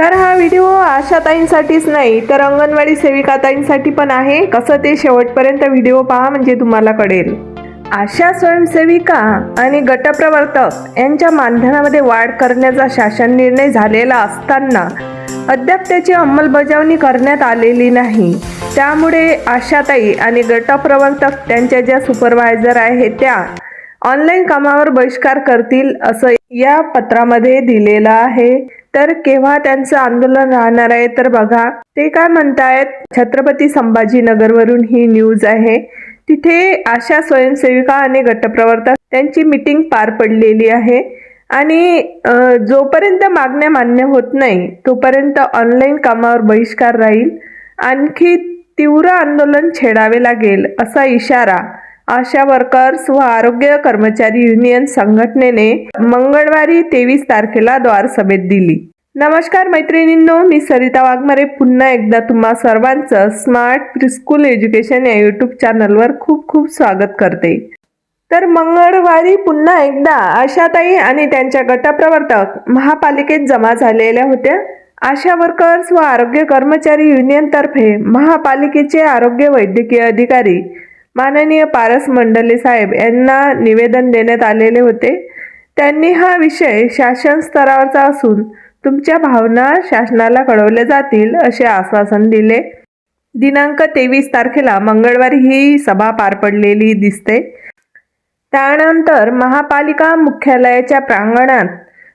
तर हा व्हिडिओ आशाताईंसाठीच नाही तर अंगणवाडी सेविकाताईंसाठी पण आहे. कसं ते शेवटपर्यंत व्हिडिओ पहा म्हणजे तुम्हाला कळेल. आशा स्वयंसेविका आणि गटप्रवर्तक यांच्या मानधनामध्ये वाढ करण्याचा शासन निर्णय झालेला असताना अद्याप त्याची अंमलबजावणी करण्यात आलेली नाही. त्यामुळे आशाताई आणि गटप्रवर्तक त्यांच्या ज्या सुपरवायझर आहेत त्या ऑनलाईन कामावर बहिष्कार करतील असं या पत्रामध्ये दिलेलं आहे. तर केव्हा त्यांचं आंदोलन राहणार आहे तर बघा. ते काय म्हणतायत? छत्रपती संभाजीनगरवरून ही न्यूज आहे. तिथे आशा स्वयंसेविका आणि गटप्रवर्तक त्यांची मीटिंग पार पडलेली आहे. आणि जोपर्यंत मागण्या मान्य होत नाही तोपर्यंत ऑनलाईन कामावर बहिष्कार राहील. आणखी तीव्र आंदोलन छेडावे लागेल असा इशारा आशा वर्कर्स व आरोग्य कर्मचारी युनियन संघटनेने मंगळवारी तेवीस तारखेला द्वार सभेत दिली. नमस्कार मैत्रिणींनो मी सरिता वाघमारे. पुन्हा एकदा तुम्हा सर्वांचं स्मार्ट प्रिस्कूल एज्युकेशन या यूट्यूब चॅनलवर खूप खूप स्वागत करते. तर मंगळवारी पुन्हा एकदा आशाताई आणि त्यांच्या गटप्रवर्तक महापालिकेत जमा झालेल्या होत्या. आशा वर्कर्स व आरोग्य कर्मचारी युनियनतर्फे महापालिकेचे आरोग्य वैद्यकीय अधिकारी माननीय पारस मंडले साहेब यांना निवेदन देण्यात आलेले होते. त्यांनी हा विषय शासन स्तरावरचा असून तुमच्या भावना शासनाला कळवल्या जातील असे आश्वासन दिले. दिनांक तेवीस तारखेला मंगळवारी ही सभा पार पडलेली दिसते. त्यानंतर महापालिका मुख्यालयाच्या प्रांगणात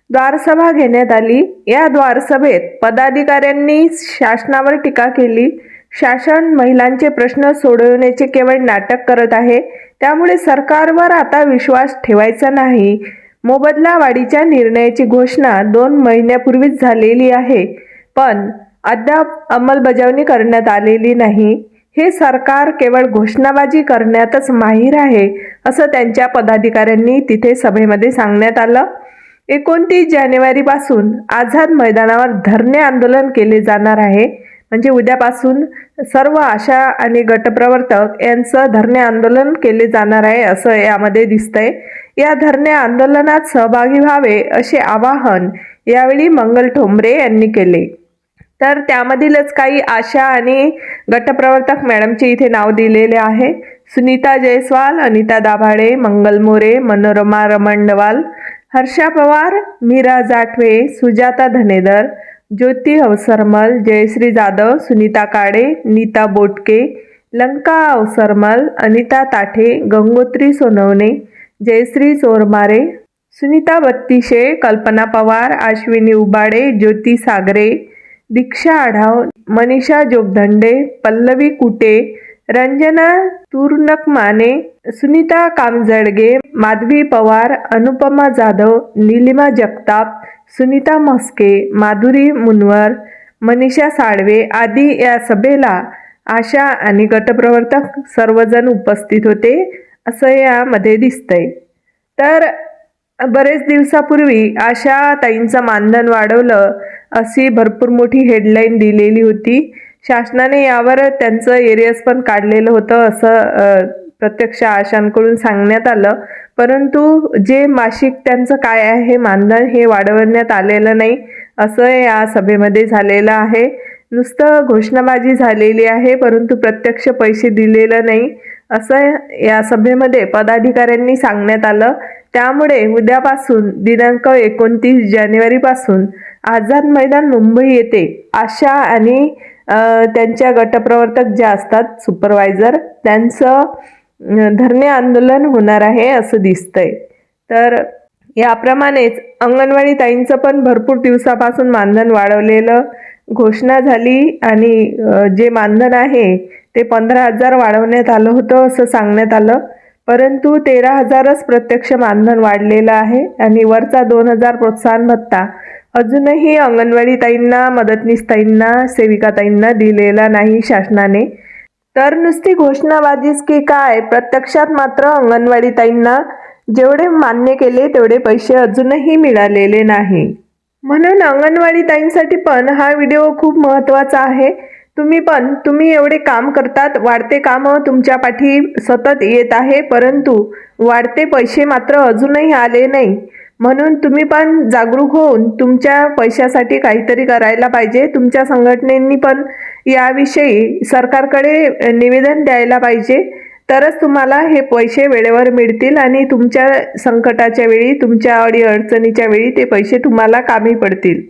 द्वारसभा घेण्यात आली. या द्वारसभेत पदाधिकाऱ्यांनी शासनावर टीका केली. शासन महिलांचे प्रश्न सोडवण्याचे केवळ नाटक करत आहे. त्यामुळे सरकारवर आता विश्वास ठेवायचा नाही. मोबदला वाढीच्या निर्णयाची घोषणा दोन महिन्यापूर्वीच झालेली आहे. पण अद्याप अंमलबजावणी करण्यात आलेली नाही. हे सरकार केवळ घोषणाबाजी करण्यातच माहीर आहे असं त्यांच्या पदाधिकाऱ्यांनी तिथे सभेमध्ये सांगण्यात आलं. एकोणतीस जानेवारीपासून आझाद मैदानावर धरणे आंदोलन केले जाणार आहे. म्हणजे उद्यापासून सर्व आशा आणि गटप्रवर्तक यांचं धरणे आंदोलन केले जाणार आहे असं यामध्ये दिसतंय. या धरणे आंदोलनात सहभागी व्हावे असे आवाहन यावेळी मंगल ठोंबरे यांनी केले. तर त्यामधीलच काही आशा आणि गटप्रवर्तक मॅडमचे इथे नाव दिलेले आहे. सुनीता जयस्वाल अनिता दाभाडे मंगल मोरे मनोरमा रमंडवाल हर्षा पवार मीरा जाठवे सुजाता धनेदर ज्योती अवसरमल जयश्री जाधव सुनीता काळे नीता बोटके लंका अवसरमल अनिता ताठे गंगोत्री सोनवणे जयश्री चोरमारे सुनीता बत्तीशे कल्पना पवार आश्विनी उबाडे ज्योती सागरे दीक्षा आढाव मनीषा जोगधंडे पल्लवी कुटे रंजना तुर्नक माने सुनीता कामजडगे माधवी पवार अनुपमा जाधव नीलिमा जगताप सुनीता म्हस्के माधुरी मुनवर मनीषा साळवे आदी या सभेला आशा आणि गटप्रवर्तक सर्वजण उपस्थित होते असं यामध्ये दिसतंय. तर बरेच दिवसापूर्वी आशा ताईंचं मानधन वाढवलं अशी भरपूर मोठी हेडलाईन दिलेली होती. शासनाने यावर त्यांचं एरियस पण काढलेलं होतं असं प्रत्यक्ष आशांकडून सांगण्यात आलं. परंतु जे मासिक त्यांचं काय आहे मानधन हे वाढवण्यात आलेलं नाही असं या सभेमध्ये झालेलं आहे. नुसतं घोषणाबाजी झालेली आहे परंतु प्रत्यक्ष पैसे दिलेलं नाही असं या सभेमध्ये पदाधिकाऱ्यांनी सांगण्यात आलं. त्यामुळे उद्यापासून दिनांक एकोणतीस जानेवारीपासून आझाद मैदान मुंबई येथे आशा आणि त्यांच्या गटप्रवर्तक ज्या असतात सुपरवायझर त्यांचं धरणे आंदोलन होणार आहे असं दिसतंय. तर याप्रमाणेच अंगणवाडी ताईंचं पण भरपूर दिवसापासून मानधन वाढवलेलं घोषणा झाली आणि जे मानधन आहे ते पंधरा हजार वाढवण्यात आलं होतं असं सांगण्यात आलं. परंतु तेरा हजारच प्रत्यक्ष मानधन वाढलेलं आहे आणि वरचा दोन हजार प्रोत्साहन भत्ता अजूनही अंगणवाडी ताईंना मदतनीस ताईंना सेविकाताईंना दिलेला नाही शासनाने. तर नुसती घोषणाबाजीच की काय? प्रत्यक्षात मात्र अंगणवाडीताईंना जेवढे मान्य केले तेवढे पैसे अजूनही मिळालेले नाही. म्हणून अंगणवाडीताईंसाठी पण हा व्हिडिओ खूप महत्त्वाचा आहे. तुम्ही पण तुम्ही एवढे काम करतात वाढते कामं तुमच्या पाठी सतत येत आहे परंतु वाढते पैसे मात्र अजूनही आले नाही. म्हणून तुम्ही पण जागरूक होऊन तुमच्या पैशासाठी काहीतरी करायला पाहिजे. तुमच्या संघटनेनी पण याविषयी सरकारकडे निवेदन द्यायला पाहिजे. तरच तुम्हाला हे पैसे वेळेवर मिळतील आणि तुमच्या संकटाच्या वेळी तुमच्या अडी अडचणीच्या वेळी ते पैसे तुम्हाला कामी पडतील.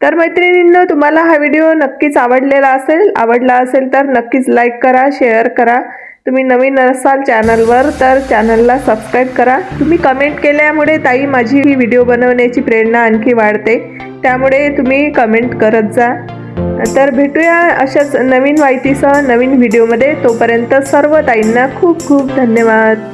तर मैत्रिणींनो तुम्हाला हा व्हिडिओ नक्कीच आवडलेला असेल आवडला असेल तर नक्कीच लाईक करा शेअर करा. तुम्ही नवीन असाल चॅनलवर तर चॅनलला सबस्क्राईब करा. तुम्ही कमेंट केल्यामुळे ताई माझी ही व्हिडिओ बनवण्याची प्रेरणा आणखी वाढते. त्यामुळे तुम्ही कमेंट करत जा. तर भेटूया अशाच नवीन माहितीसह नवीन व्हिडिओमध्ये. तोपर्यंत सर्व ताईंना खूप खूप धन्यवाद.